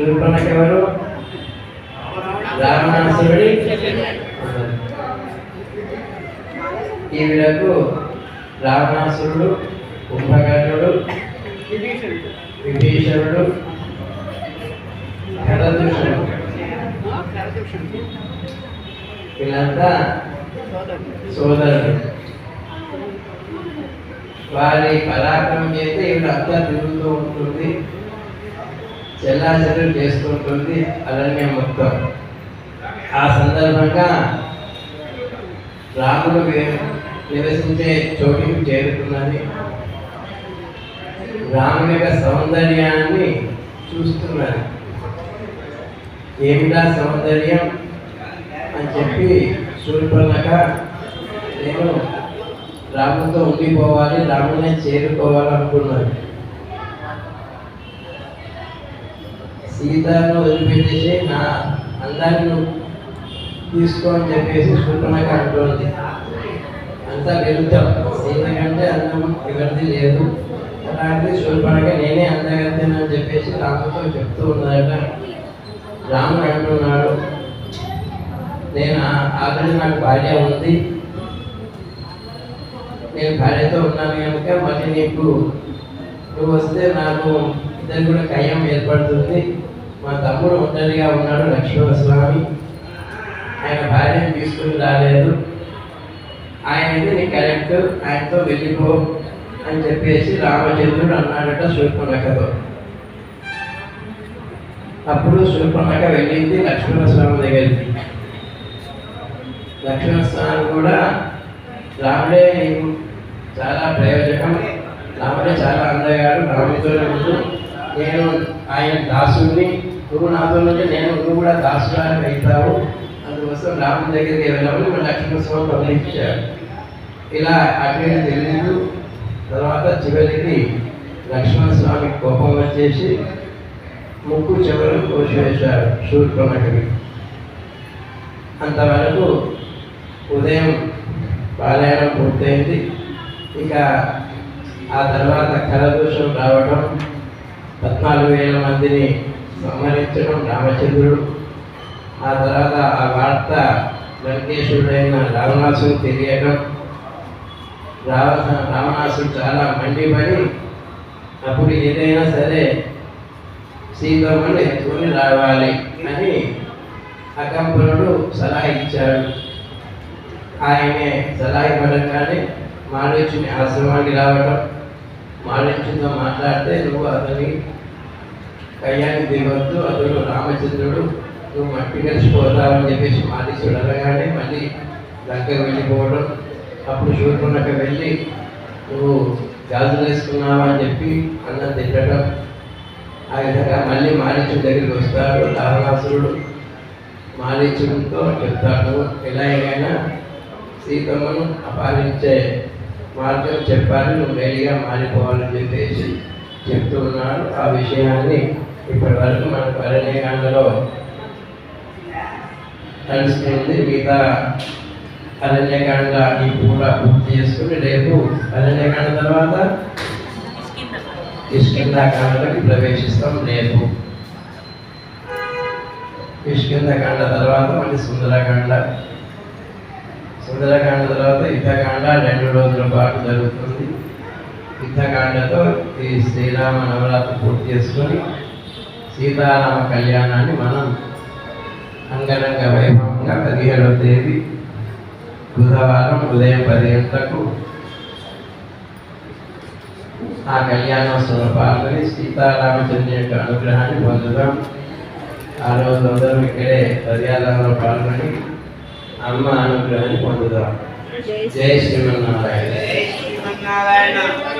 శూర్పణకి ఎవరు రావణాసురుడి ఈవిడకు రావణాసురుడు కుంభకర్ణుడు విభీషణుడు కరదూషణుడు వీళ్ళంతా సోదరుడు వారి పరాక్రమం చేస్తే ఈవిడంతా తిరుగుతూ ఉంటుంది. చెల్లాచెల్లు చేసుకుంటుంది అరణ్యం మొత్తం. ఆ సందర్భంగా రాముడు నివసించే చోటికి చేరుతున్నది రాముని యొక్క సౌందర్యాన్ని చూస్తున్నది. ఏమిటా సౌందర్యం అని చెప్పి శూర్పణక నేను రాముతో ఉండిపోవాలి రామునే చేరుకోవాలనుకున్నాను. సీతను వదిలిపెట్టేసి నా అందాన్ని నువ్వు తీసుకో అని చెప్పేసి శూర్పణక అంటుంది. అంతా విరుద్ధం. సీత కంటే అందం ఎవరిది లేదు. అలాంటి శూర్పణక నేనే అందగత్తెనని చెప్పేసి రాముతో చెప్తూ ఉన్నాడట. రాముడు అంటున్నాడు నేను ఆ- ఆల్రెడీ నాకు భార్య ఉంది. నేను భార్యతో ఉన్నాను కనుక మళ్ళీ నీకు నువ్వు వస్తే నాకు ఇద్దరు కూడా కయ్యం ఏర్పడుతుంది. మా తమ్ముడు ఒంటరిగా ఉన్నాడు లక్ష్మణ స్వామి ఆయన భార్యను తీసుకుని రాలేదు. ఆయన ఇది నీ కరెక్ట్? ఆయనతో వెళ్ళిపో అని చెప్పేసి రామచంద్రుడు అన్నాడట శూర్పణఖతో అప్పుడు శూర్పణఖ వెళ్ళింది లక్ష్మణస్వామి దగ్గరికి. లక్ష్మణస్వామి కూడా రాముడే నీకు చాలా ప్రయోజనం. రాముడే చాలా అందగాడు రాముడితో ఉంటూ నేను ఆయన దాసుని నువ్వు నాతో నేను నువ్వు కూడా దాసురాలు అవుతావు. అందుకోసం రాముడి దగ్గరికి వెళ్ళామని మన లక్ష్మణ స్వామి పంపించాడు ఇలా అటు తెలియదు తర్వాత చివరికి లక్ష్మణస్వామి కోపం వచ్చేసి ముక్కు చెవులు కోసివేశాడు శూర్పణఖకి అంతవరకు ఉదయం పారాయణం పూర్తయింది. ఇక ఆ తర్వాత కలదోషం రావడం పద్నాలుగు వేల మందిని సంహరించడం రామచంద్రుడు. ఆ తర్వాత ఆ వార్త లంకేశుడైన రావణాసుడు తెలియడం. రావణ రావణాసుడు చాలా మండిపడి అప్పుడు ఏదైనా సరే సీతమ్మను ఎత్తుకొని రావాలి అని అకంపునుడు సలహా ఇచ్చాడు. ఆయనే సలహా ఇవ్వడంగానే మాలోచిని ఆశ్రమానికి రావడం. మాలిన్యంగా మాట్లాడితే నువ్వు అతని కయ్యాన్ని దిగొద్దు అతడు రామచంద్రుడు నువ్వు మట్టి కలిసిపోతావని చెప్పేసి మాది చూడగానే మళ్ళీ దగ్గర వెళ్ళిపోవడం. అప్పుడు శూర్పణక వెళ్ళి నువ్వు గాజులు వేసుకున్నావా అని చెప్పి అన్నం తిట్టడం ఆ విధంగా మళ్ళీ మాలిచ్యుడి దగ్గరికి వస్తాడు. రావణాసురుడు మాలిచ్యుడితో చెప్తాడు ఎలాగైనా సీతమ్మను అపారించే మార్గం చెప్పాలి నువ్వు వేడిగా మారిపోవాలని చెప్పేసి చెప్తూ ఉన్నాడు ఆ విషయాన్ని ఇప్పటి వరకు మనకు అరణ్యకాండలో కలిసింది మిగతా అరణ్యకాండ ఈ పూట పూర్తి చేసుకుని రేపు అరణ్యకాండ తర్వాత కిష్కిందాకాండలోకి ప్రవేశిస్తాం రేపు. కిష్కిందాకాండ తర్వాత మళ్ళీ సుందరకాండ సుందరకాండ తర్వాత యుద్ధకాండ రెండు రోజుల పాటు జరుగుతుంది. యుద్ధకాండతో ఈ శ్రీరామ నవరాత్రి పూర్తి చేసుకొని సీతారామ కళ్యాణాన్ని మనం అంగరంగ వైభవంగా పదిహేడవ తేదీ బుధవారం ఉదయం పది గంటలకు ఆ కళ్యాణోత్సవం పాల్గొని సీతారామచంద్ర యొక్క అనుగ్రహాన్ని పొందుదాం ఆ రోజు అందరూ ఇక్కడే పర్యాలంలో పాల్గొని అమ్మ అనుగ్రహాన్ని పొందుదాం. జై శ్రీమన్నారాయణ. శ్రీమన్నారాయణ.